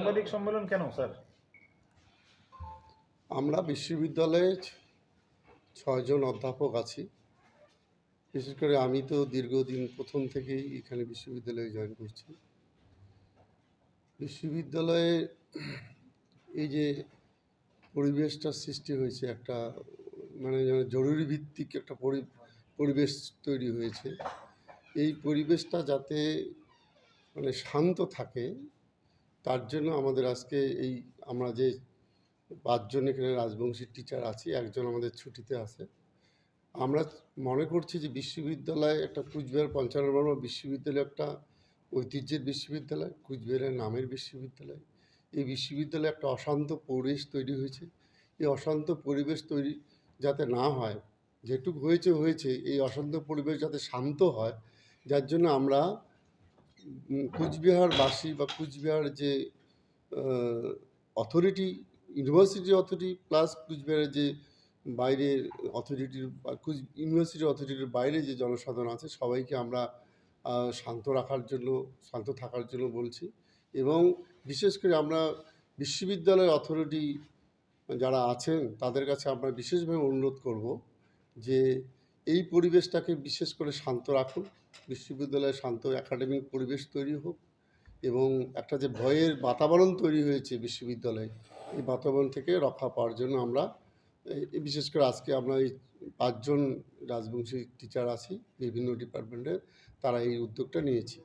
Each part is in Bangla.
সাংবাদিক সম্মেলন কেন, স্যার? আমরা বিশ্ববিদ্যালয়ে ছয়জন অধ্যাপক আছি। বিশেষ করে আমি তো দীর্ঘদিন প্রথম থেকেই এখানে বিশ্ববিদ্যালয়ে জয়েন করছি। বিশ্ববিদ্যালয়ে এই যে পরিবেশটার সৃষ্টি হয়েছে, একটা মানে জরুরি ভিত্তিক একটা পরি পরিবেশ তৈরি হয়েছে। এই পরিবেশটা যাতে মানে শান্ত থাকে তার জন্য আমাদের আজকে এই আমরা যে পাঁচজন এখানে রাজবংশী টিচার আছি, একজন আমাদের ছুটিতে আছে। আমরা মনে করছি যে বিশ্ববিদ্যালয় একটা কুচবিহার পঞ্চানন বিশ্ববিদ্যালয় একটা ঐতিহ্যের বিশ্ববিদ্যালয়, কুচবিহারের নামের বিশ্ববিদ্যালয়। এই বিশ্ববিদ্যালয়ে একটা অশান্ত পরিবেশ তৈরি হয়েছে। এই অশান্ত পরিবেশ তৈরি যাতে না হয়, যেটুকু হয়েছে হয়েছে। এই অশান্ত পরিবেশ যাতে শান্ত হয়, যার জন্য আমরা কুচবিহারবাসী বা কুচবিহার যে অথরিটি ইউনিভার্সিটি অথরিটি প্লাস কুচবিহারের যে বাইরের অথরিটির কুচ ইউনিভার্সিটি অথরিটির বাইরে যে জনসাধারণ আছে, সবাইকে আমরা শান্ত রাখার জন্য, শান্ত থাকার জন্য বলছি। এবং বিশেষ করে আমরা বিশ্ববিদ্যালয়ের অথরিটি যারা আছেন, তাদের কাছে আমরা বিশেষভাবে অনুরোধ করব যে এই পরিবেশটাকে বিশেষ করে শান্ত রাখুন। বিশ্ববিদ্যালয়ে শান্ত একাডেমিক পরিবেশ তৈরি হোক এবং একটা যে ভয়ের বাতাবরণ তৈরি হয়েছে বিশ্ববিদ্যালয়ে এই বাতাবরণ থেকে রক্ষা পাওয়ার জন্য আমরা বিশেষ করে আজকে আমরা এই পাঁচজন রাজবংশী টিচার আছি বিভিন্ন ডিপার্টমেন্টের তারা এই উদ্যোগটা নিয়েছি।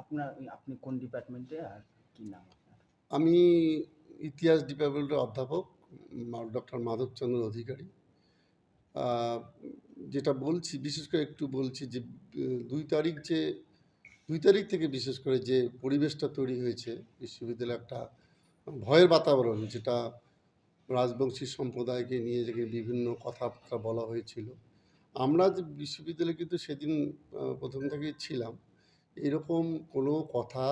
আপনার আপনি কোন ডিপার্টমেন্টে আর কি নাম? আমি ইতিহাস ডিপার্টমেন্টের অধ্যাপক ডক্টর মাধবচন্দ্র অধিকারী। যেটা বলছি, বিশেষ করে একটু বলছি যে, দুই তারিখ যে, দুই তারিখ থেকে বিশেষ করে যে পরিবেশটা তৈরি হয়েছে, বিশ্ববিদ্যালয়ে একটা ভয়ের বাতাবরণ, যেটা রাজবংশী সম্প্রদায়কে নিয়ে যে বিভিন্ন কথাবার্তা বলা হয়েছিল। আমরা যে বিশ্ববিদ্যালয়ে কিন্তু সেদিন প্রথম থেকেই ছিলাম। এরকম কোনো কথা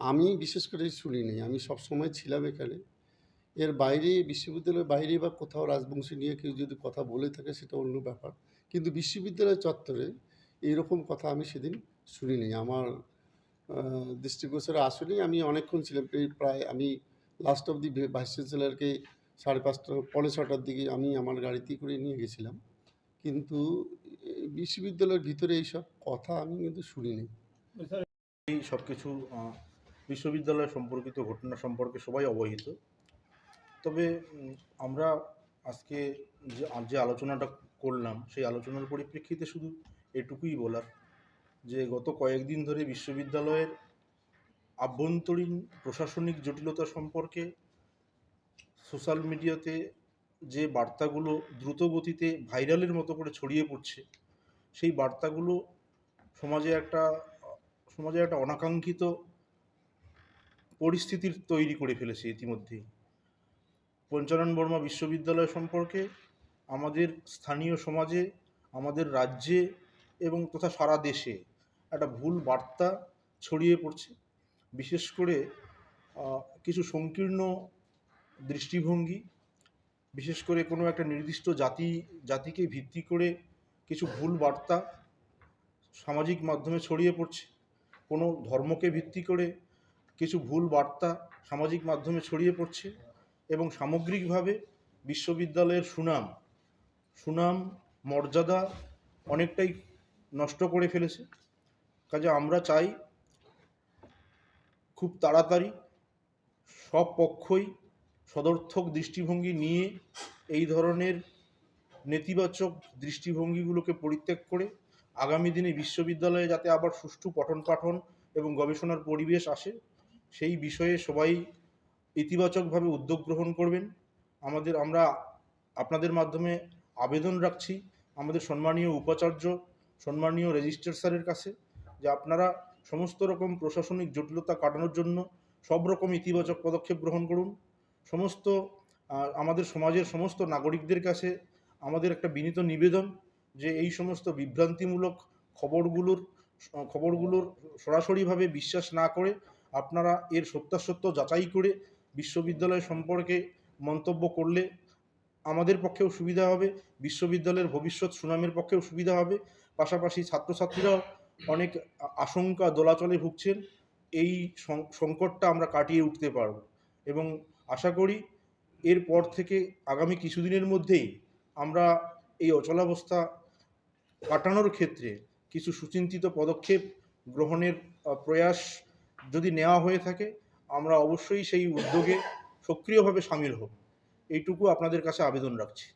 আমি বিশেষ করে শুনিনি, আমি সব সময় ছিলাম এখানে। এর বাইরে, বিশ্ববিদ্যালয়ের বাইরে বা কোথাও রাজবংশী নিয়ে কেউ যদি কথা বলে থাকে, সেটা অন্য ব্যাপার। কিন্তু বিশ্ববিদ্যালয় চত্বরে এইরকম কথা আমি সেদিন শুনিনি। আমার দৃষ্টিগোচরে আসলেই আমি অনেকক্ষণ ছিলাম। প্রায় আমি লাস্ট অব দি ভাইস চ্যান্সেলারকে সাড়ে পাঁচটা, পৌনে ছটার দিকে আমি আমার গাড়িতেই করে নিয়ে গেছিলাম। কিন্তু বিশ্ববিদ্যালয়ের ভিতরে এইসব কথা আমি কিন্তু শুনিনি। এই সব কিছু বিশ্ববিদ্যালয় সম্পর্কিত ঘটনা সম্পর্কে সবাই অবহিত। তবে আমরা আজকে যে যে আলোচনাটা করলাম, সেই আলোচনার পরিপ্রেক্ষিতে শুধু এটুকুই বলার যে, গত কয়েকদিন ধরে বিশ্ববিদ্যালয়ের আভ্যন্তরীণ প্রশাসনিক জটিলতা সম্পর্কে সোশ্যাল মিডিয়াতে যে বার্তাগুলো দ্রুত গতিতে ভাইরালের মতো করে ছড়িয়ে পড়ছে, সেই বার্তাগুলো সমাজে একটা সমাজে একটা অনাকাঙ্ক্ষিত পরিস্থিতির তৈরি করে ফেলেছে ইতিমধ্যেই পঞ্চানন বর্মা বিশ্ববিদ্যালয় সম্পর্কে, আমাদের স্থানীয় সমাজে, আমাদের রাজ্যে এবং তথা সারা দেশে একটা ভুল বার্তা ছড়িয়ে পড়ছে। বিশেষ করে কিছু সংকীর্ণ দৃষ্টিভঙ্গি, বিশেষ করে কোনো একটা নির্দিষ্ট জাতি, জাতিকে ভিত্তি করে কিছু ভুল বার্তা সামাজিক মাধ্যমে ছড়িয়ে পড়ছে। কোনো ধর্মকে ভিত্তি করে কিছু ভুল বার্তা সামাজিক মাধ্যমে ছড়িয়ে পড়ছে এবং সামগ্রিকভাবে বিশ্ববিদ্যালয়ের সুনাম সুনাম, মর্যাদা অনেকটাই নষ্ট করে ফেলেছে। কাজে আমরা চাই খুব তাড়াতাড়ি সব পক্ষই সদর্থক দৃষ্টিভঙ্গি নিয়ে এই ধরনের নেতিবাচক দৃষ্টিভঙ্গিগুলোকে পরিত্যাগ করে আগামী দিনে বিশ্ববিদ্যালয়ে যাতে আবার সুষ্ঠু পঠন পাঠন এবং গবেষণার পরিবেশ আসে সেই বিষয়ে সবাই ইতিবাচকভাবে উদ্যোগ গ্রহণ করবেন। আমাদের, আমরা আপনাদের মাধ্যমে আবেদন রাখছি আমাদের সম্মানীয় উপাচার্য, সম্মানীয় রেজিস্ট্রার স্যারের কাছে যে আপনারা সমস্ত রকম প্রশাসনিক জটিলতা কাটানোর জন্য সব রকম ইতিবাচক পদক্ষেপ গ্রহণ করুন। সমস্ত আমাদের সমাজের সমস্ত নাগরিকদের কাছে আমাদের একটা বিনীত নিবেদন যে এই সমস্ত বিভ্রান্তিমূলক খবরগুলোর খবরগুলোর সরাসরিভাবে বিশ্বাস না করে আপনারা এর সত্যাসত্য যাচাই করে বিশ্ববিদ্যালয় সম্পর্কে মন্তব্য করলে আমাদের পক্ষেও সুবিধা হবে, বিশ্ববিদ্যালয়ের ভবিষ্যৎ সুনামের পক্ষেও সুবিধা হবে। পাশাপাশি ছাত্রছাত্রীরাও অনেক আশঙ্কা দোলাচলে ভুগছেন, এই সংকটটা আমরা কাটিয়ে উঠতে পারব। এবং আশা করি এরপর থেকে আগামী কিছুদিনের মধ্যেই আমরা এই অচলাবস্থা কাটানোর ক্ষেত্রে কিছু সুচিন্তিত পদক্ষেপ গ্রহণের প্রয়াস যদি নেওয়া হয়ে থাকে, আমরা অবশ্যই সেই উদ্যোগে সক্রিয়ভাবে সামিল হব। এইটুকু আপনাদের কাছে আবেদন রাখছি।